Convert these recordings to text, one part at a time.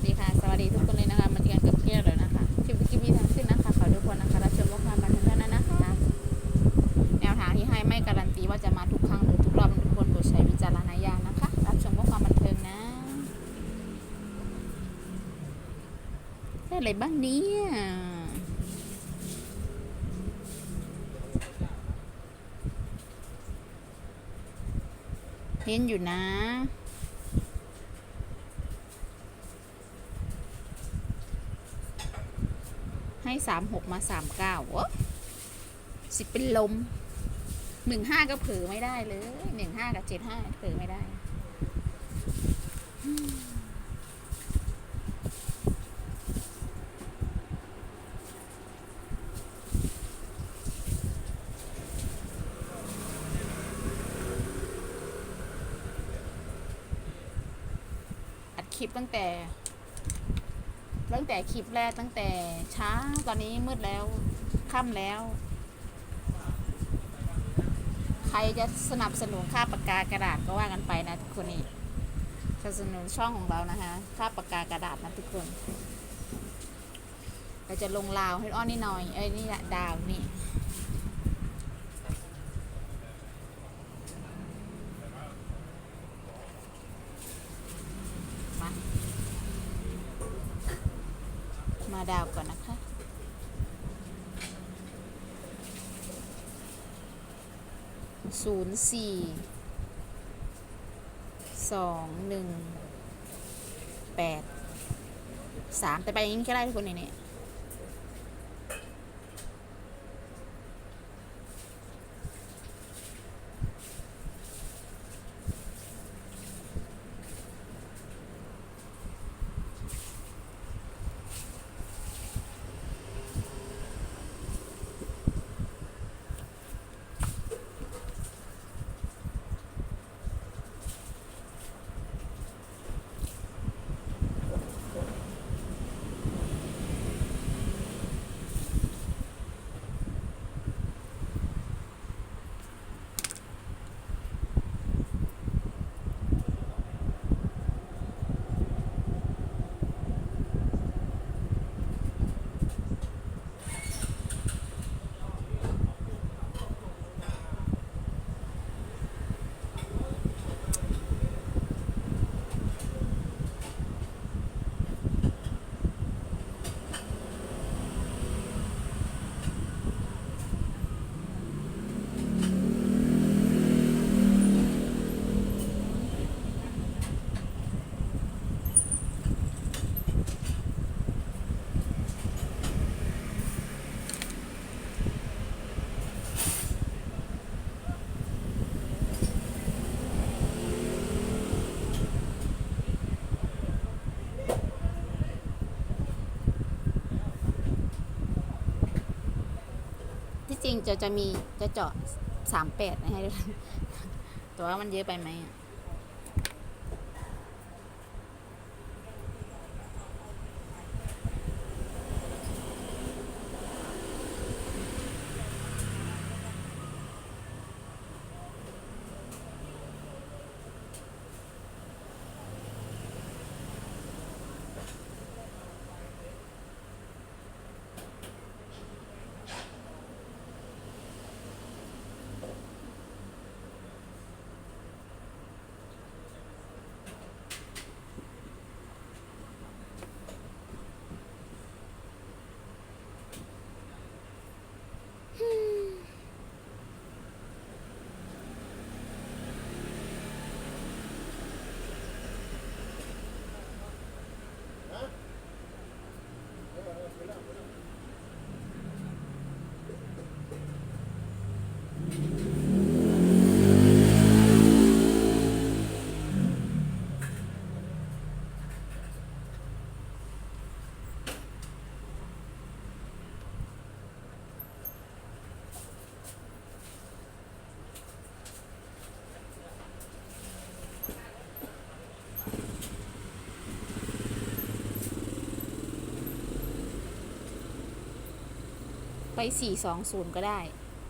สดีค่ะ สวัสดีทุกคนเลยนะคะมาเจอกันกับเพียรเลยนะคะคลิปคลิปนี้ทำขึ้นนะคะขอทุกคนนะคะรับชมว่าความบันเทิงเท่านั้นนะคะแนวทางที่ให้ไม่การันตีว่าจะมาทุกครั้งหรือทุกรอบทุกคนโปรดใช้วิจารณญาณนะคะ รับชมว่าความบันเทิงนะได้อะไรบ้างเนี่ยเห็นอยู่นะ ให้สามหกมาสามเก้าวสิเป็นลมหนึ่งห้าก็เผลอไม่ได้เลยหนึ่งห้ากับเจ็ดห้าเผลอไม่ได้อัดคลิปตั้งแต่ ตั้งแต่คลิปแรกตั้งแต่เช้าตอนนี้มืดแล้วค่ำแล้ว ใครจะสนับสนุนค่าปากกากระดาษก็ว่ากันไปนะทุกคนนี่สนับสนุนช่องของเรานะคะค่าปากกากระดาษนะทุกคนเราจะลงลาวให้อ้อนนี่หน่อยเอ้ยนี่ะดาวนี่มา มาดาวก่อนนะคะ ศูนย์สี่ สอง หนึ่ง แปด สาม แต่ไปอย่างนี้ก็ได้ทุกคนในนี้ จริงจะจะมีจะเจาะสามแปดนะให้ด้วยแต่ว่ามันเยอะไปไหมอะ ไป 420 ก็ได้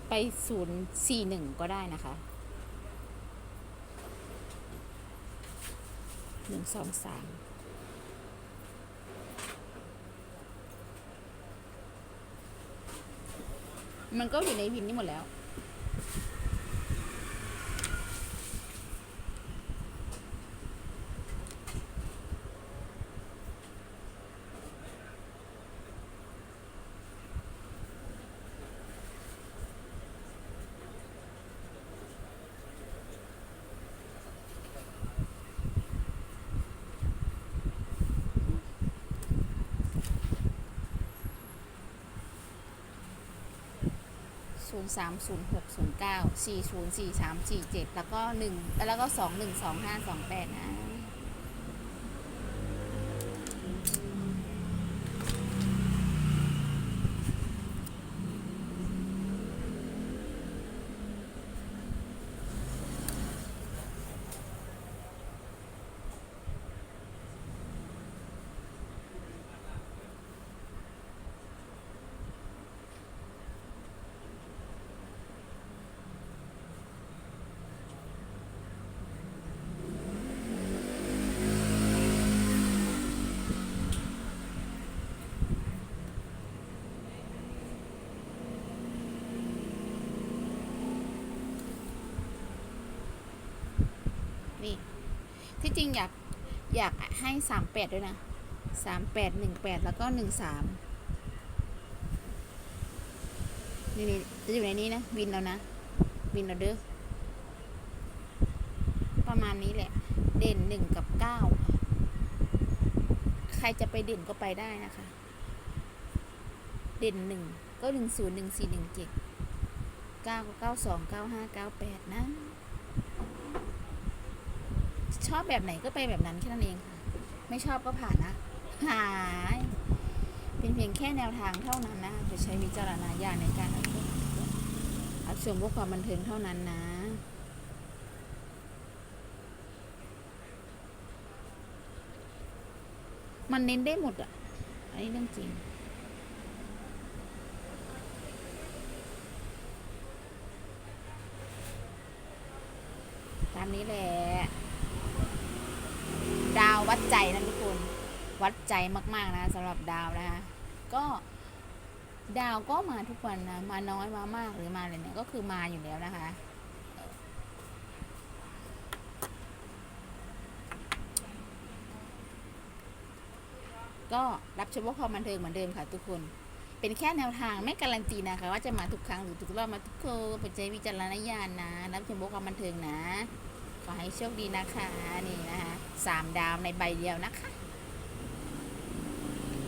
ไป 041 ก็ได้นะคะ 1 2 3มันก็อยู่ในวินนี่หมดแล้ว 03060940437 แล้วก็ 1 แล้วก็ 2125228นะ จริงอยากอยากให้สามแปดด้วยนะสามแปดหนึ่งแปดแล้วก็หนึ่งสามนี่นี่จะอยู่ในนี้นะวินแล้วนะวินเราเด้อประมาณนี้แหละ เด่นหนึ่งกับเก้าใครจะไปเด่นก็ไปได้นะคะ เด่นหนึ่งก็หนึ่งศูนย์หนึ่งสี่หนึ่งเจ็ดเก้าก็เก้าสองเก้าห้าเก้าแปดนะ ชอบแบบไหนก็ไปแบบนั้นแค่นั้นเองค่ะ ไม่ชอบก็ผ่านนะ หาย เป็นเพียงแค่แนวทางเท่านั้นนะจะใช้วิจารณญาณในการรับชมรับชมเพื่อความบันเทิงเท่านั้นนะมันเน้นได้หมดอะ อันนี้เรื่องจริง ตามนี้แหละ ดาววัดใจนะทุกคน วัดใจมากๆนะสำหรับดาวนะคะ ก็ดาวก็มาทุกวันนะ มาน้อยมามากหรือมาอะไรเนี่ยก็คือมาอยู่แล้วนะคะ ก็รับชมว่าความบันเทิงเหมือนเดิมค่ะทุกคน เป็นแค่แนวทางไม่การันตีนะคะ ว่าจะมาทุกครั้งหรือทุกรอบมาทุกคนเป็นใจวิจารณญาณนะ รับชมว่าความบันเทิงนะ ขอให้โชคดีนะคะนี่นะคะสามดาวในใบเดียวนะคะ